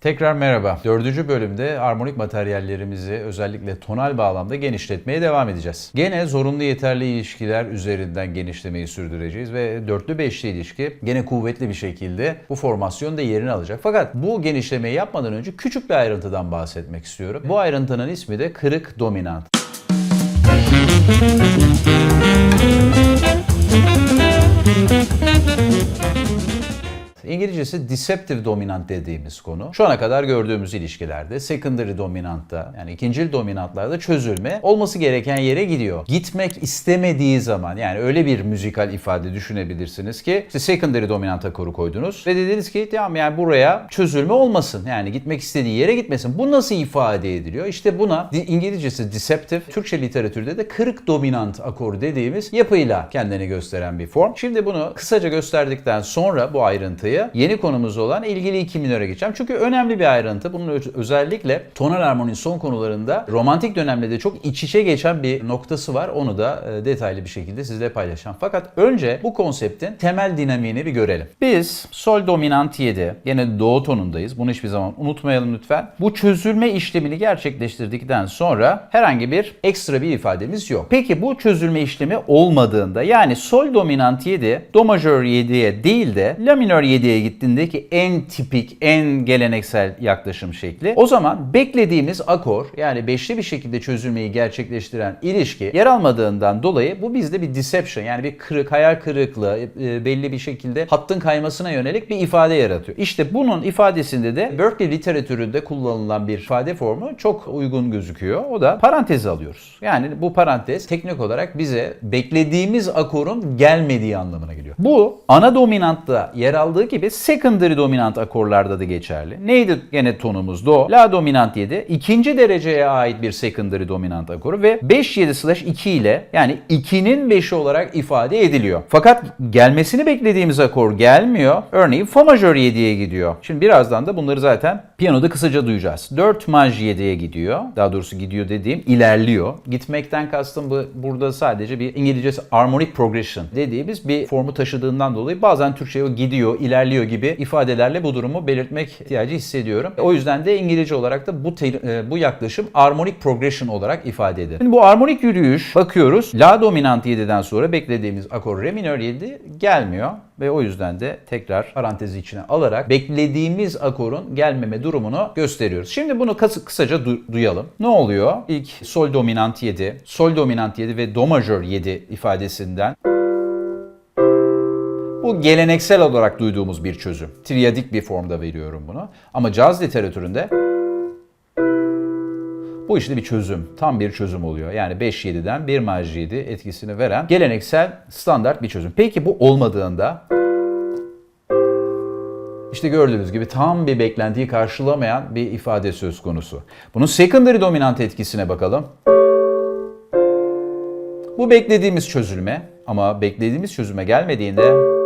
Tekrar merhaba. Dördüncü bölümde armonik materyallerimizi özellikle tonal bağlamda genişletmeye devam edeceğiz. Gene zorunlu yeterli ilişkiler üzerinden genişlemeyi sürdüreceğiz ve dörtlü beşli ilişki gene kuvvetli bir şekilde bu formasyonda yerini alacak. Fakat bu genişlemeyi yapmadan önce küçük bir ayrıntıdan bahsetmek istiyorum. Bu ayrıntının ismi de kırık dominant. İngilizcesi deceptive dominant dediğimiz konu. Şu ana kadar gördüğümüz ilişkilerde secondary dominantta yani ikincil dominantlarda çözülme olması gereken yere gidiyor. Gitmek istemediği zaman yani öyle bir müzikal ifade düşünebilirsiniz ki işte secondary dominant akoru koydunuz ve dediniz ki tamam yani buraya çözülme olmasın. Yani gitmek istediği yere gitmesin. Bu nasıl ifade ediliyor? İşte buna İngilizcesi deceptive, Türkçe literatürde de kırık dominant akoru dediğimiz yapıyla kendini gösteren bir form. Şimdi bunu kısaca gösterdikten sonra bu ayrıntıyı yeni konumuz olan ilgili iki minöre geçeceğim. Çünkü önemli bir ayrıntı. Bunun öz- özellikle tonal armoninin son konularında romantik dönemde de çok iç içe geçen bir noktası var. Onu da e, detaylı bir şekilde sizle paylaşacağım. Fakat önce bu konseptin temel dinamiğini bir görelim. Biz sol dominant 7, yine do tonundayız. Bunu hiçbir zaman unutmayalım lütfen. Bu çözülme işlemini gerçekleştirdikten sonra herhangi bir ekstra bir ifademiz yok. Peki bu çözülme işlemi olmadığında yani sol dominant 7 do majör 7'ye değil de la minör 7'ye gittiğinde ki en tipik, en geleneksel yaklaşım şekli. O zaman beklediğimiz akor yani beşli bir şekilde çözülmeyi gerçekleştiren ilişki yer almadığından dolayı bu bizde bir deception yani bir kırık, hayal kırıklığı, e, belli bir şekilde hattın kaymasına yönelik bir ifade yaratıyor. İşte bunun ifadesinde de Berkeley literatüründe kullanılan bir ifade formu çok uygun gözüküyor. O da parantez alıyoruz. Yani bu parantez teknik olarak bize beklediğimiz akorun gelmediği anlamına geliyor. Bu ana dominantta yer aldığı gibi secondary dominant akorlarda da geçerli. Neydi gene tonumuz do? La dominant 7. ikinci dereceye ait bir secondary dominant akoru ve 5-7 slash 2 ile yani 2'nin 5'i olarak ifade ediliyor. Fakat gelmesini beklediğimiz akor gelmiyor. Örneğin fa majör 7'ye gidiyor. Şimdi birazdan da bunları zaten piyanoda kısaca duyacağız. 4 maj 7'ye gidiyor. Daha doğrusu gidiyor dediğim ilerliyor. Gitmekten kastım bu burada sadece bir İngilizcesi harmonic progression dediğimiz bir formu taşıdığından dolayı bazen Türkçe'ye gidiyor, ilerliyor gibi ifadelerle bu durumu belirtmek ihtiyacı hissediyorum. O yüzden de İngilizce olarak da bu e, bu yaklaşım harmonic progression olarak ifade edilir. Şimdi bu harmonik yürüyüş bakıyoruz. La dominant 7'den sonra beklediğimiz akor re minör 7 gelmiyor ve o yüzden de tekrar parantezi içine alarak beklediğimiz akorun gelmeme durumunu gösteriyoruz. Şimdi bunu kısa- kısaca du- duyalım. Ne oluyor? İlk sol dominant 7, sol dominant 7 ve do majör 7 ifadesinden bu geleneksel olarak duyduğumuz bir çözüm. Triadik bir formda veriyorum bunu. Ama caz literatüründe bu işte bir çözüm. Tam bir çözüm oluyor. Yani 5-7'den 1 maj 7 etkisini veren geleneksel standart bir çözüm. Peki bu olmadığında işte gördüğünüz gibi tam bir beklentiyi karşılamayan bir ifade söz konusu. Bunun secondary dominant etkisine bakalım. Bu beklediğimiz çözülme ama beklediğimiz çözüme gelmediğinde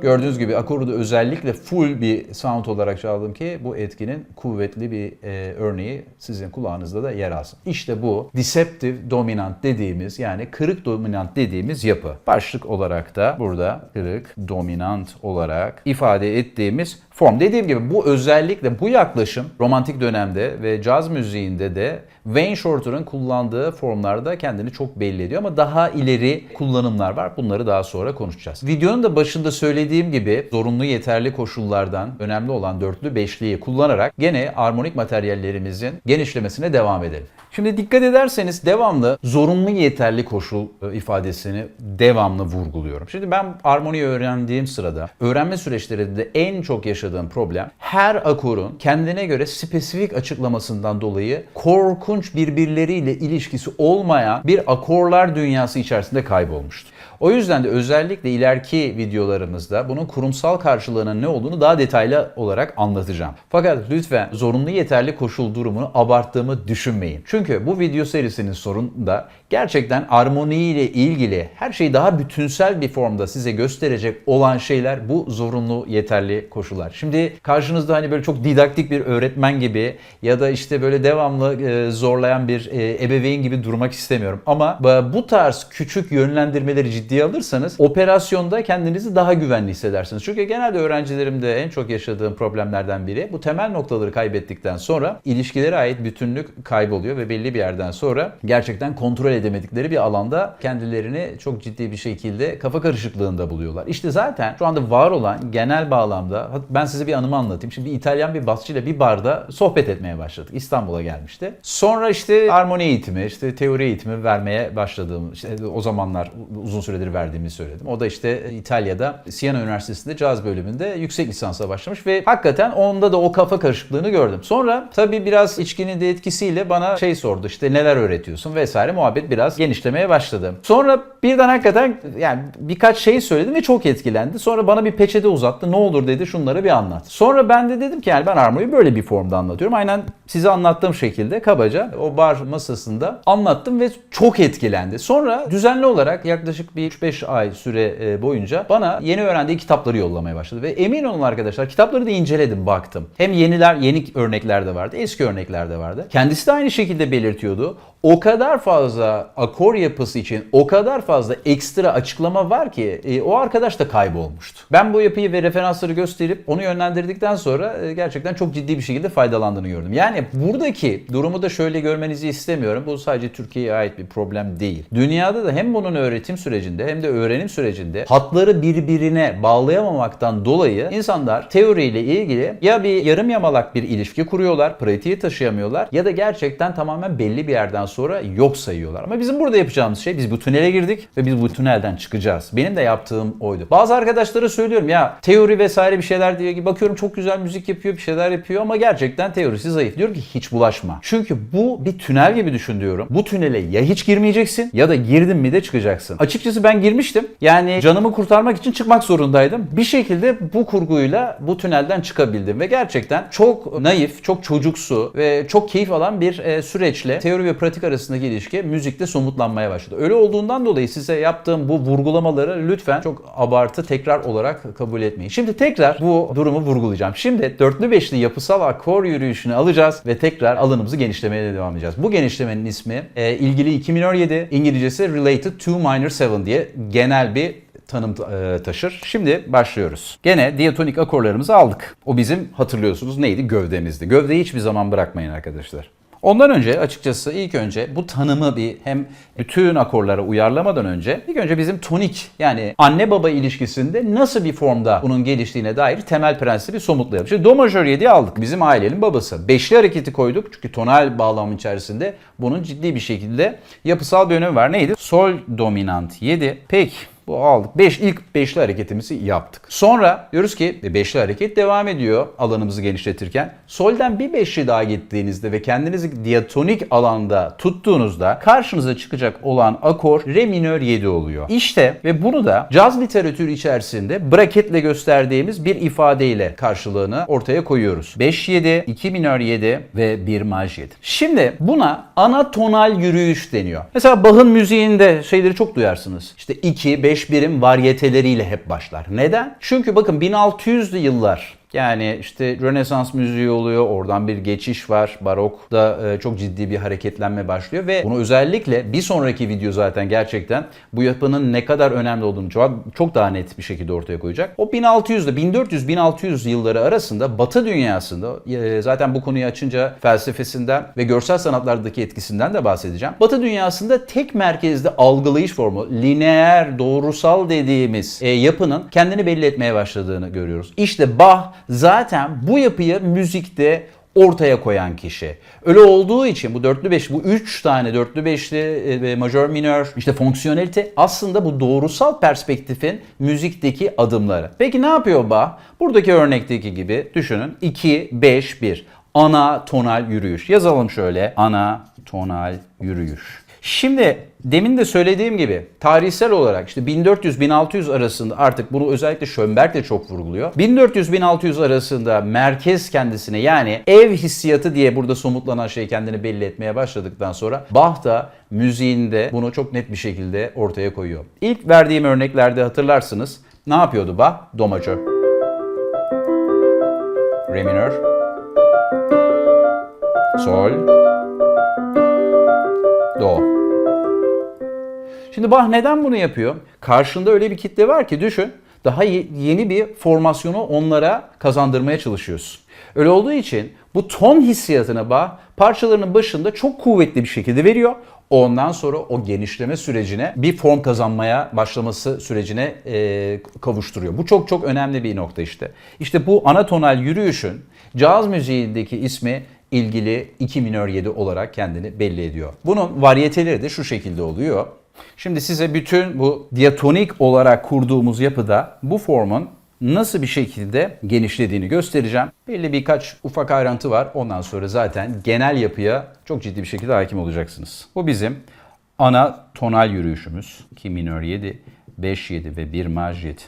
Gördüğünüz gibi akoru da özellikle full bir sound olarak çaldım ki bu etkinin kuvvetli bir e, örneği sizin kulağınızda da yer alsın. İşte bu deceptive dominant dediğimiz yani kırık dominant dediğimiz yapı. Başlık olarak da burada kırık dominant olarak ifade ettiğimiz form. Dediğim gibi bu özellikle bu yaklaşım romantik dönemde ve caz müziğinde de Wayne Shorter'ın kullandığı formlarda kendini çok belli ediyor ama daha ileri kullanımlar var. Bunları daha sonra konuşacağız. Videonun da başında söylediğim gibi zorunlu yeterli koşullardan önemli olan dörtlü beşliyi kullanarak gene armonik materyallerimizin genişlemesine devam edelim. Şimdi dikkat ederseniz devamlı zorunlu yeterli koşul e, ifadesini devamlı vurguluyorum. Şimdi ben armoniyi öğrendiğim sırada öğrenme süreçlerinde en çok yaşadığım problem her akorun kendine göre spesifik açıklamasından dolayı korkunç birbirleriyle ilişkisi olmayan bir akorlar dünyası içerisinde kaybolmuştu. O yüzden de özellikle ileriki videolarımızda bunun kurumsal karşılığının ne olduğunu daha detaylı olarak anlatacağım. Fakat lütfen zorunlu yeterli koşul durumunu abarttığımı düşünmeyin. Çünkü Çünkü bu video serisinin sonunda gerçekten armoniyle ilgili her şeyi daha bütünsel bir formda size gösterecek olan şeyler bu zorunlu yeterli koşullar. Şimdi karşınızda hani böyle çok didaktik bir öğretmen gibi ya da işte böyle devamlı e, zorlayan bir e, ebeveyn gibi durmak istemiyorum. Ama bu tarz küçük yönlendirmeleri ciddiye alırsanız operasyonda kendinizi daha güvenli hissedersiniz. Çünkü genelde öğrencilerimde en çok yaşadığım problemlerden biri bu temel noktaları kaybettikten sonra ilişkilere ait bütünlük kayboluyor ve belli bir yerden sonra gerçekten kontrol edemedikleri bir alanda kendilerini çok ciddi bir şekilde kafa karışıklığında buluyorlar. İşte zaten şu anda var olan genel bağlamda ben size bir anımı anlatayım. Şimdi bir İtalyan bir basçıyla bir barda sohbet etmeye başladık. İstanbul'a gelmişti. Sonra işte armoni eğitimi, işte teori eğitimi vermeye başladığım, işte o zamanlar uzun süredir verdiğimi söyledim. O da işte İtalya'da Siena Üniversitesi'nde caz bölümünde yüksek lisansa başlamış ve hakikaten onda da o kafa karışıklığını gördüm. Sonra tabii biraz içkinin de etkisiyle bana şey sordu işte neler öğretiyorsun vesaire muhabbet biraz genişlemeye başladı. Sonra birden hakikaten yani birkaç şey söyledim ve çok etkilendi. Sonra bana bir peçete uzattı. Ne olur dedi şunları bir anlat. Sonra ben de dedim ki yani ben armoniyi böyle bir formda anlatıyorum. Aynen size anlattığım şekilde kabaca o bar masasında anlattım ve çok etkilendi. Sonra düzenli olarak yaklaşık bir 3-5 ay süre e, boyunca bana yeni öğrendiği kitapları yollamaya başladı. Ve emin olun arkadaşlar kitapları da inceledim baktım. Hem yeniler yeni örnekler de vardı eski örnekler de vardı. Kendisi de aynı şekilde belirtiyordu. O kadar fazla akor yapısı için o kadar fazla ekstra açıklama var ki e, o arkadaş da kaybolmuştu. Ben bu yapıyı ve referansları gösterip onu yönlendirdikten sonra e, gerçekten çok ciddi bir şekilde faydalandığını gördüm. Yani buradaki durumu da şöyle görmenizi istemiyorum. Bu sadece Türkiye'ye ait bir problem değil. Dünyada da hem bunun öğretim sürecinde hem de öğrenim sürecinde hatları birbirine bağlayamamaktan dolayı insanlar teoriyle ilgili ya bir yarım yamalak bir ilişki kuruyorlar, pratiğe taşıyamıyorlar ya da gerçekten tamamen belli bir yerden sonra yok sayıyorlar. Ama bizim burada yapacağımız şey biz bu tünele girdik ve biz bu tünelden çıkacağız. Benim de yaptığım oydu. Bazı arkadaşlara söylüyorum ya teori vesaire bir şeyler diye bakıyorum çok güzel müzik yapıyor, bir şeyler yapıyor ama gerçekten teorisi zayıf. Diyorum ki hiç bulaşma. Çünkü bu bir tünel gibi düşün diyorum. Bu tünele ya hiç girmeyeceksin ya da girdin mi de çıkacaksın. Açıkçası ben girmiştim. Yani canımı kurtarmak için çıkmak zorundaydım. Bir şekilde bu kurguyla bu tünelden çıkabildim ve gerçekten çok naif, çok çocuksu ve çok keyif alan bir e, süreçle teori ve pratik arasındaki ilişki müzikte somutlanmaya başladı. Öyle olduğundan dolayı size yaptığım bu vurgulamaları lütfen çok abartı tekrar olarak kabul etmeyin. Şimdi tekrar bu durumu vurgulayacağım. Şimdi dörtlü beşli yapısal akor yürüyüşünü alacağız ve tekrar alanımızı genişlemeye devam edeceğiz. Bu genişlemenin ismi e, ilgili 2 minor 7, İngilizcesi related to minor 7 diye genel bir tanım e, taşır. Şimdi başlıyoruz. Gene diatonik akorlarımızı aldık. O bizim hatırlıyorsunuz neydi? Gövdemizdi. Gövdeyi hiçbir zaman bırakmayın arkadaşlar. Ondan önce açıkçası ilk önce bu tanımı bir hem bütün akorlara uyarlamadan önce ilk önce bizim tonik yani anne baba ilişkisinde nasıl bir formda bunun geliştiğine dair temel prensibi somutlayalım. Şimdi do majör 7'yi aldık. Bizim ailenin babası. Beşli hareketi koyduk çünkü tonal bağlam içerisinde bunun ciddi bir şekilde yapısal bir önemi var. Neydi? Sol dominant 7. Peki bu aldık. 5 ilk beşli hareketimizi yaptık. Sonra diyoruz ki e, beşli hareket devam ediyor alanımızı genişletirken. Solden bir beşli daha gittiğinizde ve kendinizi diatonik alanda tuttuğunuzda karşınıza çıkacak olan akor re minör 7 oluyor. İşte ve bunu da caz literatürü içerisinde braketle gösterdiğimiz bir ifadeyle karşılığını ortaya koyuyoruz. 5 7, 2 minör 7 ve 1 maj 7. Şimdi buna ana tonal yürüyüş deniyor. Mesela Bach'ın müziğinde şeyleri çok duyarsınız. İşte 2, 5 birim varyeteleriyle hep başlar. Neden? Çünkü bakın 1600'lü yıllar yani işte Rönesans müziği oluyor, oradan bir geçiş var. Barok'ta e, çok ciddi bir hareketlenme başlıyor ve bunu özellikle bir sonraki video zaten gerçekten bu yapının ne kadar önemli olduğunu çok, daha net bir şekilde ortaya koyacak. O 1600'de 1400-1600 yılları arasında Batı dünyasında e, zaten bu konuyu açınca felsefesinden ve görsel sanatlardaki etkisinden de bahsedeceğim. Batı dünyasında tek merkezde algılayış formu, lineer, doğrusal dediğimiz e, yapının kendini belli etmeye başladığını görüyoruz. İşte Bach zaten bu yapıyı müzikte ortaya koyan kişi. Öyle olduğu için bu dörtlü beş, bu üç tane dörtlü beşli e, majör minör işte fonksiyonelite aslında bu doğrusal perspektifin müzikteki adımları. Peki ne yapıyor Bach? Buradaki örnekteki gibi düşünün 2 5 1 ana tonal yürüyüş. Yazalım şöyle ana tonal yürüyüş. Şimdi demin de söylediğim gibi tarihsel olarak işte 1400-1600 arasında artık bunu özellikle Schönberg de çok vurguluyor. 1400-1600 arasında merkez kendisine yani ev hissiyatı diye burada somutlanan şey kendini belli etmeye başladıktan sonra Bach da müziğinde bunu çok net bir şekilde ortaya koyuyor. İlk verdiğim örneklerde hatırlarsınız ne yapıyordu Bach? Do majör. Re minör. Sol. Şimdi Bach neden bunu yapıyor? Karşında öyle bir kitle var ki düşün. Daha ye- yeni bir formasyonu onlara kazandırmaya çalışıyorsun. Öyle olduğu için bu ton hissiyatını Bach parçalarının başında çok kuvvetli bir şekilde veriyor. Ondan sonra o genişleme sürecine bir form kazanmaya başlaması sürecine e, kavuşturuyor. Bu çok çok önemli bir nokta işte. İşte bu anatonal yürüyüşün caz müziğindeki ismi ilgili 2 minör 7 olarak kendini belli ediyor. Bunun varyeteleri de şu şekilde oluyor. Şimdi size bütün bu diatonik olarak kurduğumuz yapıda bu formun nasıl bir şekilde genişlediğini göstereceğim. Belli birkaç ufak ayrıntı var. Ondan sonra zaten genel yapıya çok ciddi bir şekilde hakim olacaksınız. Bu bizim ana tonal yürüyüşümüz. 2 minör 7, 5 7 ve 1 maj 7.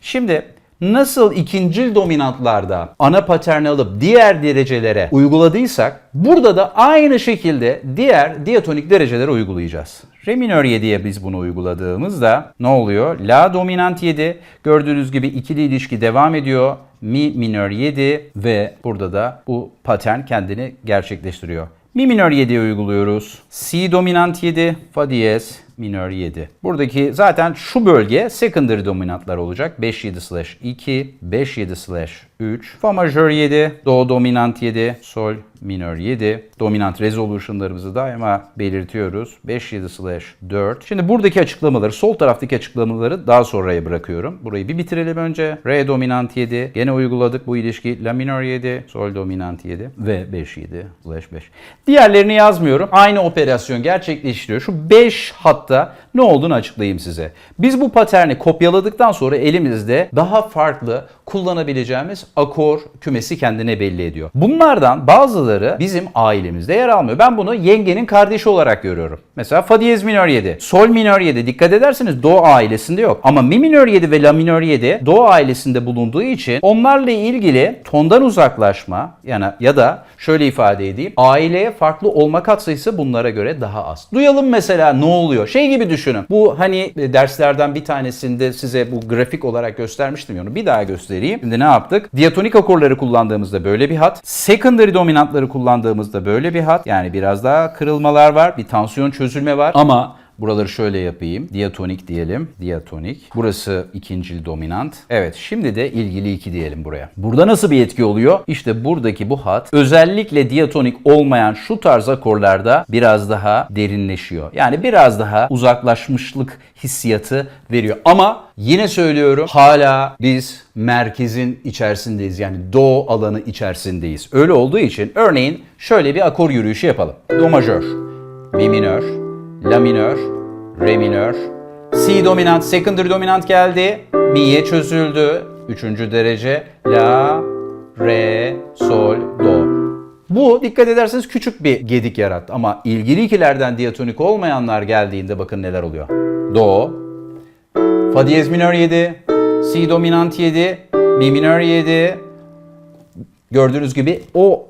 Şimdi nasıl ikincil dominantlarda ana paterni alıp diğer derecelere uyguladıysak burada da aynı şekilde diğer diatonik derecelere uygulayacağız. Re minör 7'ye biz bunu uyguladığımızda ne oluyor? La dominant 7 gördüğünüz gibi ikili ilişki devam ediyor. Mi minör 7 ve burada da bu patern kendini gerçekleştiriyor. Mi minör 7'ye uyguluyoruz. Si dominant 7, fa diyez, minör 7. Buradaki zaten şu bölge secondary dominantlar olacak. 5-7 slash 2, 5-7 slash 3, fa majör 7, do dominant 7, sol minör 7. Dominant resolution'larımızı daima belirtiyoruz. 5-7 slash 4. Şimdi buradaki açıklamaları, sol taraftaki açıklamaları daha sonraya bırakıyorum. Burayı bir bitirelim önce. Re dominant 7. Gene uyguladık bu ilişki. La minör 7, sol dominant 7 ve 5-7 slash 5. Diğerlerini yazmıyorum. Aynı operasyon gerçekleştiriyor. Şu 5 hatta ne olduğunu açıklayayım size. Biz bu paterni kopyaladıktan sonra elimizde daha farklı kullanabileceğimiz akor kümesi kendine belli ediyor. Bunlardan bazıları bizim ailemizde yer almıyor. Ben bunu yengenin kardeşi olarak görüyorum. Mesela fa diyez minör 7, sol minör 7 dikkat ederseniz do ailesinde yok. Ama mi minör 7 ve la minör 7 do ailesinde bulunduğu için onlarla ilgili tondan uzaklaşma yani ya da şöyle ifade edeyim. Aileye farklı olma katsayısı bunlara göre daha az. Duyalım mesela ne oluyor? Şey gibi düşünün. Bu hani e, derslerden bir tanesinde size bu grafik olarak göstermiştim onu bir daha göstereyim. Şimdi ne yaptık? Diatonik akorları kullandığımızda böyle bir hat. Secondary dominantları kullandığımızda böyle bir hat. Yani biraz daha kırılmalar var. Bir tansiyon çözülme var. Ama Buraları şöyle yapayım. Diatonik diyelim. Diatonik. Burası ikincil dominant. Evet şimdi de ilgili iki diyelim buraya. Burada nasıl bir etki oluyor? İşte buradaki bu hat özellikle diatonik olmayan şu tarz akorlarda biraz daha derinleşiyor. Yani biraz daha uzaklaşmışlık hissiyatı veriyor. Ama yine söylüyorum hala biz merkezin içerisindeyiz. Yani do alanı içerisindeyiz. Öyle olduğu için örneğin şöyle bir akor yürüyüşü yapalım. Do majör, mi minör, La minör, Re minör. Si dominant, secondary dominant geldi. Mi'ye çözüldü. Üçüncü derece. La, Re, Sol, Do. Bu dikkat ederseniz küçük bir gedik yarattı. Ama ilgili ikilerden diatonik olmayanlar geldiğinde bakın neler oluyor. Do, Fa diyez minör 7, Si dominant 7, Mi minör 7. Gördüğünüz gibi o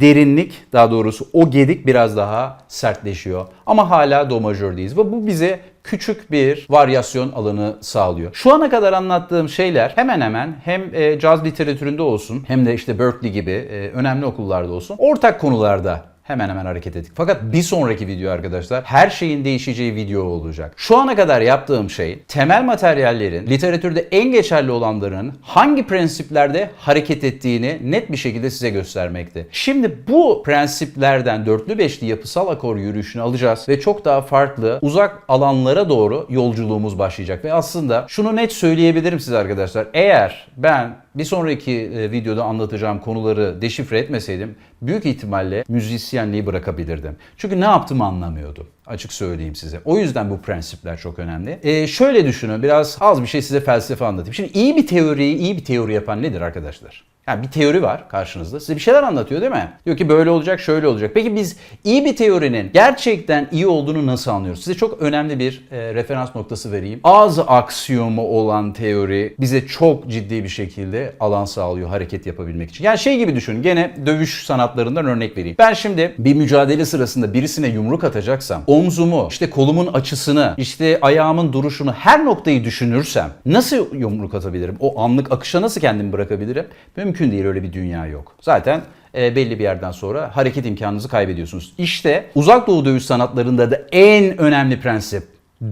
derinlik daha doğrusu o gedik biraz daha sertleşiyor. Ama hala do majördeyiz ve bu bize küçük bir varyasyon alanı sağlıyor. Şu ana kadar anlattığım şeyler hemen hemen hem e, caz literatüründe olsun hem de işte Berkeley gibi e, önemli okullarda olsun ortak konularda hemen hemen hareket ettik. Fakat bir sonraki video arkadaşlar her şeyin değişeceği video olacak. Şu ana kadar yaptığım şey temel materyallerin literatürde en geçerli olanların hangi prensiplerde hareket ettiğini net bir şekilde size göstermekte. Şimdi bu prensiplerden dörtlü beşli yapısal akor yürüyüşünü alacağız ve çok daha farklı uzak alanlara doğru yolculuğumuz başlayacak. Ve aslında şunu net söyleyebilirim size arkadaşlar. Eğer ben bir sonraki e, videoda anlatacağım konuları deşifre etmeseydim büyük ihtimalle müzisyenliği bırakabilirdim. Çünkü ne yaptığımı anlamıyordum. Açık söyleyeyim size. O yüzden bu prensipler çok önemli. Ee, şöyle düşünün biraz az bir şey size felsefe anlatayım. Şimdi iyi bir teoriyi iyi bir teori yapan nedir arkadaşlar? Yani bir teori var karşınızda. Size bir şeyler anlatıyor değil mi? Diyor ki böyle olacak, şöyle olacak. Peki biz iyi bir teorinin gerçekten iyi olduğunu nasıl anlıyoruz? Size çok önemli bir e, referans noktası vereyim. Az aksiyomu olan teori bize çok ciddi bir şekilde alan sağlıyor hareket yapabilmek için. Yani şey gibi düşünün. Gene dövüş sanatlarından örnek vereyim. Ben şimdi bir mücadele sırasında birisine yumruk atacaksam omzumu, işte kolumun açısını, işte ayağımın duruşunu her noktayı düşünürsem nasıl yumruk atabilirim? O anlık akışa nasıl kendimi bırakabilirim? Mümkün değil öyle bir dünya yok. Zaten e, belli bir yerden sonra hareket imkanınızı kaybediyorsunuz. İşte uzak doğu dövüş sanatlarında da en önemli prensip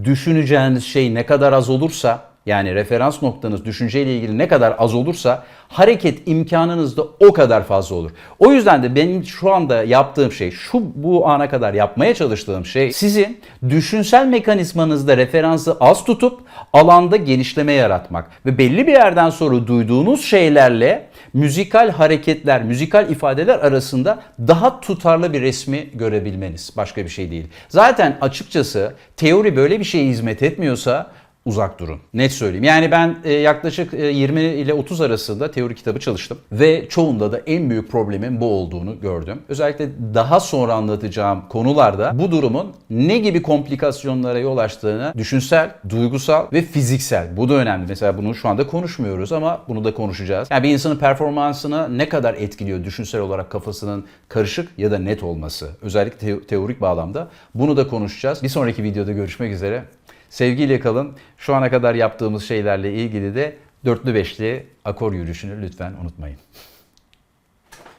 düşüneceğiniz şey ne kadar az olursa yani referans noktanız düşünceyle ilgili ne kadar az olursa hareket imkanınız da o kadar fazla olur. O yüzden de benim şu anda yaptığım şey, şu bu ana kadar yapmaya çalıştığım şey sizin düşünsel mekanizmanızda referansı az tutup alanda genişleme yaratmak ve belli bir yerden sonra duyduğunuz şeylerle müzikal hareketler, müzikal ifadeler arasında daha tutarlı bir resmi görebilmeniz. Başka bir şey değil. Zaten açıkçası teori böyle bir şeye hizmet etmiyorsa uzak durun. Net söyleyeyim. Yani ben e, yaklaşık e, 20 ile 30 arasında teori kitabı çalıştım ve çoğunda da en büyük problemin bu olduğunu gördüm. Özellikle daha sonra anlatacağım konularda bu durumun ne gibi komplikasyonlara yol açtığını düşünsel, duygusal ve fiziksel. Bu da önemli. Mesela bunu şu anda konuşmuyoruz ama bunu da konuşacağız. Yani bir insanın performansını ne kadar etkiliyor düşünsel olarak kafasının karışık ya da net olması. Özellikle te- teorik bağlamda. Bunu da konuşacağız. Bir sonraki videoda görüşmek üzere. Sevgiyle kalın. Şu ana kadar yaptığımız şeylerle ilgili de dörtlü beşli akor yürüyüşünü lütfen unutmayın.